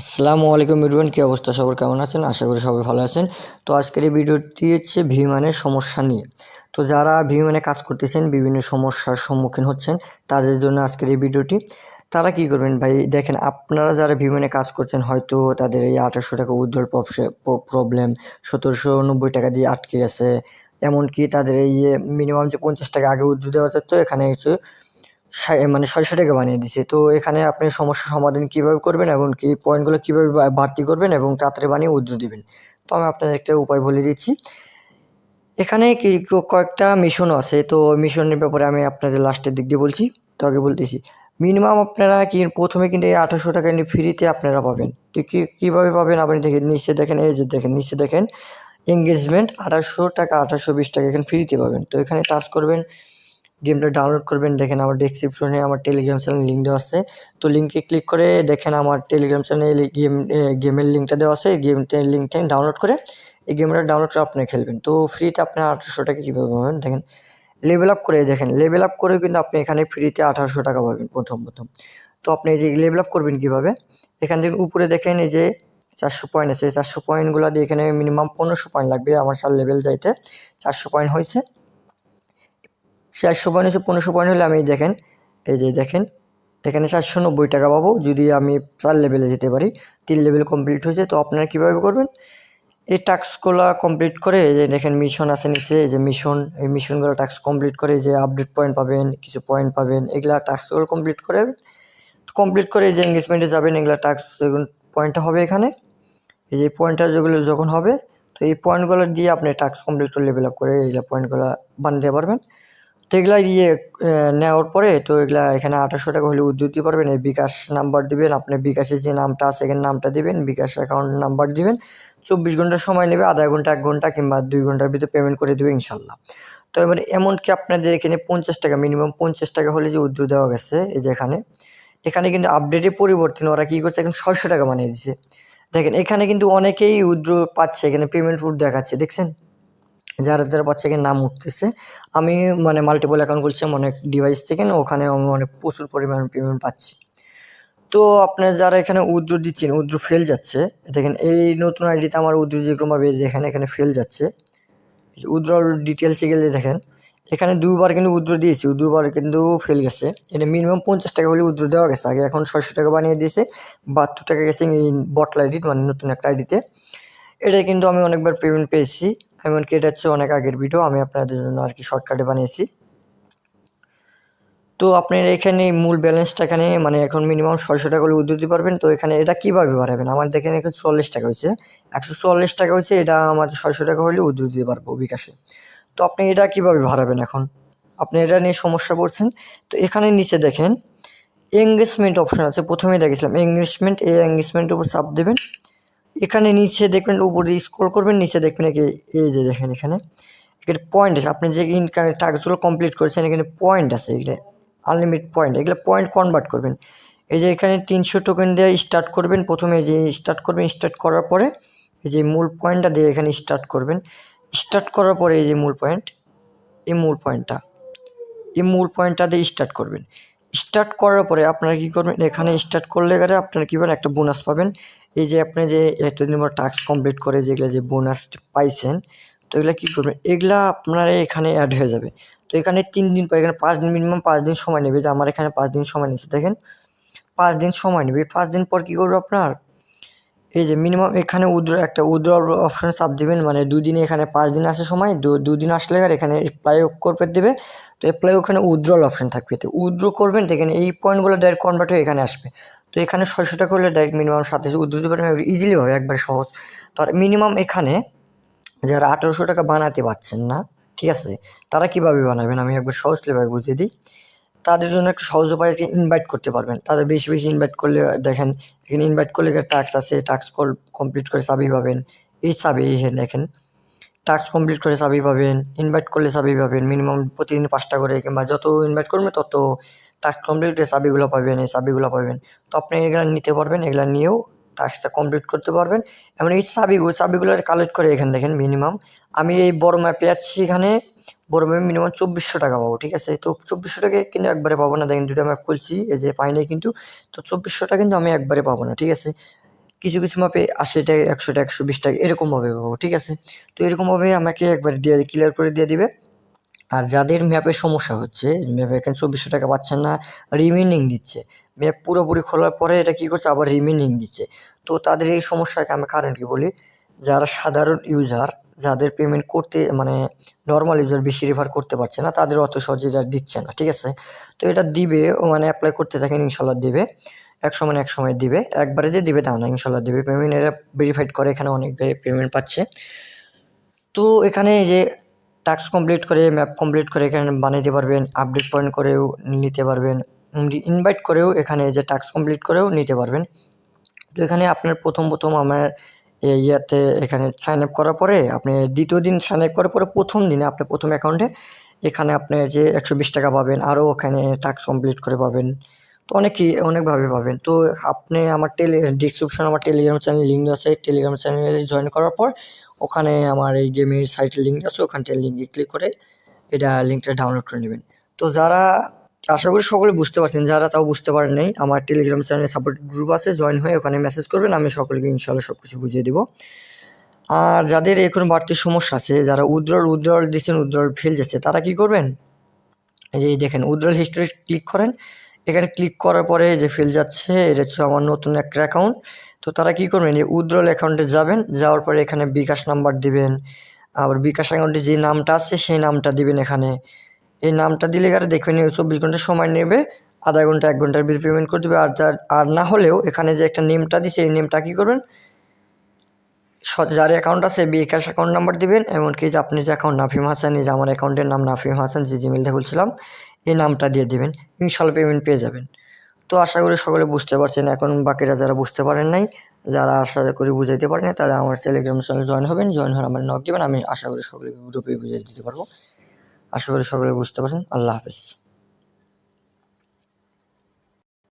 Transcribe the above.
আসসালামু আলাইকুম এভরিওয়ান, কী অবস্থা সবার? কেমন আছেন? আশা করি সবাই ভালো আছেন। তো আজকের এই ভিডিওটি হচ্ছে ভিমানের সমস্যা নিয়ে। তো যারা ভিমানে কাজ করতেছেন, বিভিন্ন সমস্যার সম্মুখীন হচ্ছেন, তাদের জন্য আজকের এই ভিডিওটি। তারা কি করবেন ভাই? দেখেন, আপনারা যারা ভিমানে কাজ করছেন, হয়তো তাদের এই আঠারোশো টাকা উজ্জ্বল প্রবলেম সতেরোশো নব্বই টাকা দিয়ে আটকে গেছে। এমনকি তাদের এই মিনিমাম যে পঞ্চাশ টাকা আগে উজ্জ্বল দেওয়া যেত এখানে সাই মানে ছয়শো টাকা বানিয়ে দিছে তো এখানে আপনি সমস্যার সমাধান কীভাবে করবেন এবং কি পয়েন্টগুলো কীভাবে বাড়তি করবেন এবং তাড়াতাড়ি বানিয়ে উদ্র দেবেন? তো আমি আপনাদের একটা উপায় বলে দিচ্ছি। এখানে কি কয়েকটা মিশনও আছে। তো মিশনের ব্যাপারে আমি আপনাদের লাস্টের দিক দিয়ে বলছি। তো আগে বলতেছি মিনিমাম আপনারা কি প্রথমে কিন্তু এই আঠারোশো টাকা ফ্রিতে আপনারা পাবেন। তো কী, কীভাবে পাবেন? আপনি দেখেন নিচে দেখেন, এই যে দেখেন, নিচে দেখেন এঙ্গেজমেন্ট আঠাশশো টাকা আঠাশশো বিশ টাকা এখানে ফ্রিতে পাবেন। তো এখানে টাচ করবেন গেমটা ডাউনলোড করবেন। দেখেন আমার ডেসক্রিপশনে আমার টেলিগ্রাম চ্যানেল লিঙ্ক দেওয়া আছে। তো লিঙ্কে ক্লিক করে দেখেন আমার টেলিগ্রাম চ্যানেলে গেম গেমের লিঙ্কটা দেওয়া আছে। গেম লিঙ্কটা ডাউনলোড করে এই গেমটা ডাউনলোড করে আপনি খেলবেন। তো ফ্রিতে আপনার আঠারোশো টাকা কীভাবে পাবেন? দেখেন লেভেল আপ করে দেখেন লেভেল আপ করে কিন্তু আপনি এখানে ফ্রিতে আঠারোশো টাকা পাবেন প্রথম প্রথম। তো আপনি এই যে লেভেল আপ করবেন কীভাবে? এখান থেকে উপরে দেখেন এই যে চারশো পয়েন্ট আছে। চারশো পয়েন্টগুলো দিয়ে এখানে মিনিমাম পনেরোশো পয়েন্ট লাগবে আমার চার লেভেল যাইতে। চারশো পয়েন্ট হয়েছে। চারশো পয়েন্ট হচ্ছে পনেরোশো পয়েন্ট হলে আমি দেখেন, এই যে দেখেন, এখানে চারশো নব্বই টাকা পাবো যদি আমি চার লেভেলে যেতে পারি। তিন লেভেল কমপ্লিট হয়েছে, তো আপনারা কীভাবে করবেন? এই টাস্কগুলো কমপ্লিট করে এই যে দেখেন মিশন আছে নিচে যে মিশন, এই মিশনগুলো টাস্ক কমপ্লিট করে যে আপডেট পয়েন্ট পাবেন, কিছু পয়েন্ট পাবেন, এগুলা টাস্কগুলো কমপ্লিট করে কমপ্লিট করে এই যে এঙ্গেজমেন্টে যাবেন, এগুলা টাস্ক পয়েন্টটা হবে এখানে। এই যে পয়েন্টটা যেগুলো যখন হবে, তো এই পয়েন্টগুলো দিয়ে আপনি টাস্ক কমপ্লিট করে লেভেল আপ করে এইগুলো পয়েন্টগুলো বানাতে পারবেন। তো এগুলা ইয়ে নেওয়ার পরে তো এগুলা এখানে আঠাশশো টাকা হলে উদ্যোগ দিতে পারবেন। এই বিকাশ নাম্বার দিবেন, আপনি বিকাশে যে নামটা আছে এখানে নামটা দিবেন, বিকাশ অ্যাকাউন্ট নাম্বার দিবেন। চব্বিশ ঘণ্টা সময় নেবে, আধা ঘণ্টা, এক ঘণ্টা কিংবা দুই ঘণ্টার ভিতরে পেমেন্ট করে দেবে ইনশাল্লাহ। তো এবার এমনকি আপনাদের এখানে পঞ্চাশ টাকা মিনিমাম পঞ্চাশ টাকা হলে যে উদ্যোগ দেওয়া গেছে, এই যে এখানে এখানে কিন্তু আপডেটে পরিবর্তন, ওরা কী করছে, এখন ছয়শো টাকা বানিয়ে দিছে। দেখেন, এখানে কিন্তু অনেকেই উদ্র পাচ্ছে, এখানে পেমেন্ট ফুড দেখাচ্ছে, দেখছেন? যারা যারা পাচ্ছে এখানে নাম উঠতেছে, আমি মানে মাল্টিপল অ্যাকাউন্ট করছিলাম অনেক ডিভাইস থেকে, ওখানে আমি অনেক প্রচুর পরিমাণ পেমেন্ট পাচ্ছি। তো আপনার যারা এখানে উদ্র দিচ্ছেন উদ্রু ফেল যাচ্ছে, দেখেন এই নতুন আইডিতে আমার উদ্র যেরকমভাবে দেখেন এখানে ফেল যাচ্ছে উদ্রর ডিটেলসে গেলে দেখেন, এখানে দুবার কিন্তু উদ্র দিয়েছি, দুবার কিন্তু ফেল গেছে। এটা মিনিমাম পঞ্চাশ টাকা হলে উদ্র দেওয়া গেছে, আগে এখন ছয়শো টাকা বানিয়ে দিয়েছে, বাহাত্তর টাকা গেছে এই বটল আইডি মানে নতুন একটা আইডিতে এটা কিন্তু আমি অনেকবার পেমেন্ট পেয়েছি এমনকি এটা হচ্ছে অনেক আগের ভিডিও আমি আপনাদের জন্য আর কি শর্টকাটে বানিয়েছি। তো আপনার এখানে মূল ব্যালেন্সটা এখানে মানে এখন মিনিমাম ছয়শো টাকা হলে উদ্যোগ দিতে পারবেন। তো এখানে এটা কীভাবে বাড়াবেন? আমার দেখেন এখানে চল্লিশ টাকা হয়েছে। একশো চল্লিশ টাকা হয়েছে, এটা আমার ছয়শো টাকা হলে উদ্যোগ দিতে পারব বিকাশে। তো আপনি এটা কীভাবে বাড়াবেন এখন? আপনি এটা নিয়ে সমস্যা পড়ছেন। তো এখানে নিচে দেখেন এঙ্গেজমেন্ট অপশন আছে। প্রথমেই দেখেছিলাম এঙ্গেজমেন্ট এই এঙ্গেজমেন্টের উপর চাপ দেবেন। এখানে নিচে দেখবেন, উপরে স্ক্রল করবেন, নিচে দেখবেন একে, এই যে দেখেন এখানে। এখানে পয়েন্ট আছে। আপনি যে ইনকাম টাস্কগুলো কমপ্লিট করেছেন, এখানে পয়েন্ট আছে। এগুলো আনলিমিটেড পয়েন্ট এগুলো পয়েন্ট কনভার্ট করবেন। এই যে এখানে তিনশো টোকেন দিয়ে স্টার্ট করবেন। প্রথমে যে স্টার্ট করবেন স্টার্ট করার পরে এই যে মূল পয়েন্টটা দিয়ে এখানে স্টার্ট করবেন। স্টার্ট করার পরে এই যে মূল পয়েন্ট এই মূল পয়েন্টটা এই মূল পয়েন্টটা দিয়ে স্টার্ট করবেন। স্টার্ট করার পরে আপনারা কী করবেন? এখানে স্টার্ট করলে গেলে আপনারা কী পাবেন? একটা বোনাস পাবেন। এই যে আপনি যে এতদিন পর টাস্ক কমপ্লিট করে যেগুলো যে বোনাস পাইছেন, তো এগুলো কী করবেন? এগুলো আপনারা এখানে অ্যাড হয়ে যাবে। তো এখানে তিন দিন পর, এখানে পাঁচ দিন মিনিমাম পাঁচ দিন সময় নেবে। যে আমার এখানে পাঁচ দিন সময় নিচ্ছে দেখেন, পাঁচ দিন সময় নেবে। পাঁচ দিন পর কী করবে আপনার? এই যে মিনিমাম এখানে উদ্র একটা উদ্র অপশন চাপ দেবেন মানে দুদিনে এখানে পাঁচ দিন আসে সময়, দু- দুদিন আসলে আর এখানে অ্যাপ্লাই করতে দেবে। তো অ্যাপ্লাই ওখানে উদ্রল অপশন থাকবে। তো উদ্র করবেন তো এই পয়েন্টগুলো ডাইরেক্ট কনভার্ট হয়ে এখানে আসবে। তো এখানে ছয়শো টাকা হলে ডাইরেক্ট মিনিমাম সাতাশে উদ্র দিতে পারবেন ইজিলি হবে, একবার সহজ। তো আর মিনিমাম এখানে যারা আঠেরোশো টাকা বানাতে পারছেন না, ঠিক আছে, তারা কীভাবে বানাবেন? আমি একবার সহজ সহজভাবে বুঝিয়ে দিই। তাদের জন্য একটা সহজ উপায় আছে ইনভাইট করতে পারবেন। তাদের বেশি বেশি ইনভাইট করলে, দেখেন, এখানে ইনভাইট করলে টাক্স আছে টাক্স কল কমপ্লিট করে সাবি পাবেন। এই এই দেখেন টাস্ক কমপ্লিট করে সাবি পাবেন ইনভাইট করলে সাবি পাবেন মিনিমাম প্রতিদিন পাঁচটা করে, কিংবা যত ইনভাইট করবেন, তত টাস্ক কমপ্লিট করে চাবিগুলো পাবেন, এই চাবিগুলো পাবেন। তো আপনি এগুলো নিতে পারবেন, এগুলো নিয়েও টাস্কটা কমপ্লিট করতে পারবেন। এমন এই চাবিগুলো চাবিগুলো কালেক্ট করে এখানে দেখেন মিনিমাম আমি এই বড় ম্যাপে যাচ্ছি এখানে, বড় ম্যাপে মিনিমাম চব্বিশশো টাকা পাবো, ঠিক আছে? তো চব্বিশশো টাকা কিন্তু একবারে পাবো না। দেখেন দুটো ম্যাপ খুলছি, এই যে পাই নাই কিন্তু। তো চব্বিশশো টাকা কিন্তু আমি একবারে পাবো না, ঠিক আছে? কিছু কিছু ম্যাপে আশি টাকা, একশো টাকা, একশো বিশ টাকা এরকমভাবে পাবো, ঠিক আছে? তো এরকমভাবে আমাকে একবার দিয়ে ক্লিয়ার করে দিয়ে দিবে। আর যাদের ম্যাপের সমস্যা হচ্ছে ম্যাপে এখানে চব্বিশশো টাকা পাচ্ছেন না রিমেনিং দিচ্ছে। ম্যাপ পুরোপুরি খোলার পরে এটা কী করছে? আবার রিমেনিং দিচ্ছে। তো তাদের এই সমস্যাকে আমি কারণ কি বলি, যারা সাধারণ ইউজার যাদের পেমেন্ট করতে মানে নর্মাল ইউজার বেশি রেফার করতে পারছে না, তাদের অত সহজে এটা দিচ্ছে না, ঠিক আছে? তো এটা দিবে, ও মানে অ্যাপ্লাই করতে থাকেন ইনশাল্লাহ দেবে। এক সময় এক সময় দিবে। একবারে যে দিবে তা না ইনশাল্লাহ দেবে। পেমেন্ট এরা ভেরিফাইড করে এখানে অনেক পেমেন্ট পাচ্ছে। তো এখানে যে টাস্ক কমপ্লিট করে ম্যাপ কমপ্লিট করে এখানে বানাইতে পারবেন আপডেট পয়েন্ট করেও নিতে পারবেন ইনভাইট করেও এখানে যে টাস্ক কমপ্লিট করেও নিতে পারবেন। তো এখানে আপনার প্রথম প্রথম আমার ইয়াতে এখানে সাইন আপ করার পরে, আপনি দ্বিতীয় দিন সাইন আপ করার পরে প্রথম দিনে আপনি প্রথম অ্যাকাউন্টে এখানে আপনি যে একশো বিশ টাকা পাবেন, আরও ওখানে টাস্ক কমপ্লিট করে পাবেন। তো অনেকই, অনেকভাবে পাবেন। তো আপনি আমার টেলি ডিসক্রিপশন আমার টেলিগ্রাম চ্যানেল লিঙ্ক আছে। টেলিগ্রাম চ্যানেলে জয়েন করার পর, ওখানে আমার এই গেমের সাইটের লিঙ্ক আছে। ওখানটা লিঙ্কে ক্লিক করে এটা লিঙ্কটা ডাউনলোড করে নেবেন। তো যারা, আশা করি সকলে বুঝতে পারছেন, যারা তাও বুঝতে পারেন নাই, আমার টেলিগ্রাম চ্যানেলে সাপোর্ট গ্রুপ আছে জয়েন হয়ে ওখানে মেসেজ করবেন, আমি সকলকে ইনশাল্লাহ সব কিছু বুঝিয়ে দেবো। আর যাদের এখন বাড়তি সমস্যা আছে, যারা উদ্রল উদ্রল দিচ্ছেন, উদ্রল ফেল যাচ্ছে, তারা কি করবেন? এই দেখেন, উদ্রল হিস্টোরি ক্লিক করেন। এখানে ক্লিক করার পরে যে ফেল যাচ্ছে, এটা হচ্ছে আমার নতুন একটা অ্যাকাউন্ট তো তারা কি করবেন, এই উদ্রল অ্যাকাউন্টে যাবেন, যাওয়ার পরে এখানে বিকাশ নাম্বার দিবেন, আবার বিকাশ অ্যাকাউন্টে যে নামটা আছে সেই নামটা দিবেন এখানে। এই নামটা দিলে গেলে দেখবেন চব্বিশ ঘণ্টা সময় নেবে, আধা ঘণ্টা, এক ঘণ্টার বিল পেমেন্ট করে দেবে, আর আর না হলেও এখানে যে একটা নেমটা দিছে, এই নেমটা কী করবেন যার অ্যাকাউন্ট আছে, বিকাশ অ্যাকাউন্ট নাম্বার দিবেন, এমনকি যে আপনি যে অ্যাকাউন্ট নাফিম হাসান যে আমার অ্যাকাউন্টের নাম নাফিম হাসান, যে জিমেলটা বলছিলাম এই নামটা দিয়ে দেবেন, ইনশাল্লাহ পেমেন্ট পেয়ে যাবেন। তো আশা করি সকলে বুঝতে পারছেন, এখন বাকিরা যারা বুঝতে পারেন নাই, যারা আশা করি বুঝাইতে পারেন, তারা আমার টেলিগ্রাম চ্যানেল জয়েন হবেন জয়েন হওয়ার আমার নক দেবেন, আমি আশা করি সকলে গ্রুপে বুঝিয়ে দিতে পারব। আশা করি সকলে বুঝতে পারছেন, আল্লাহ হাফেজ।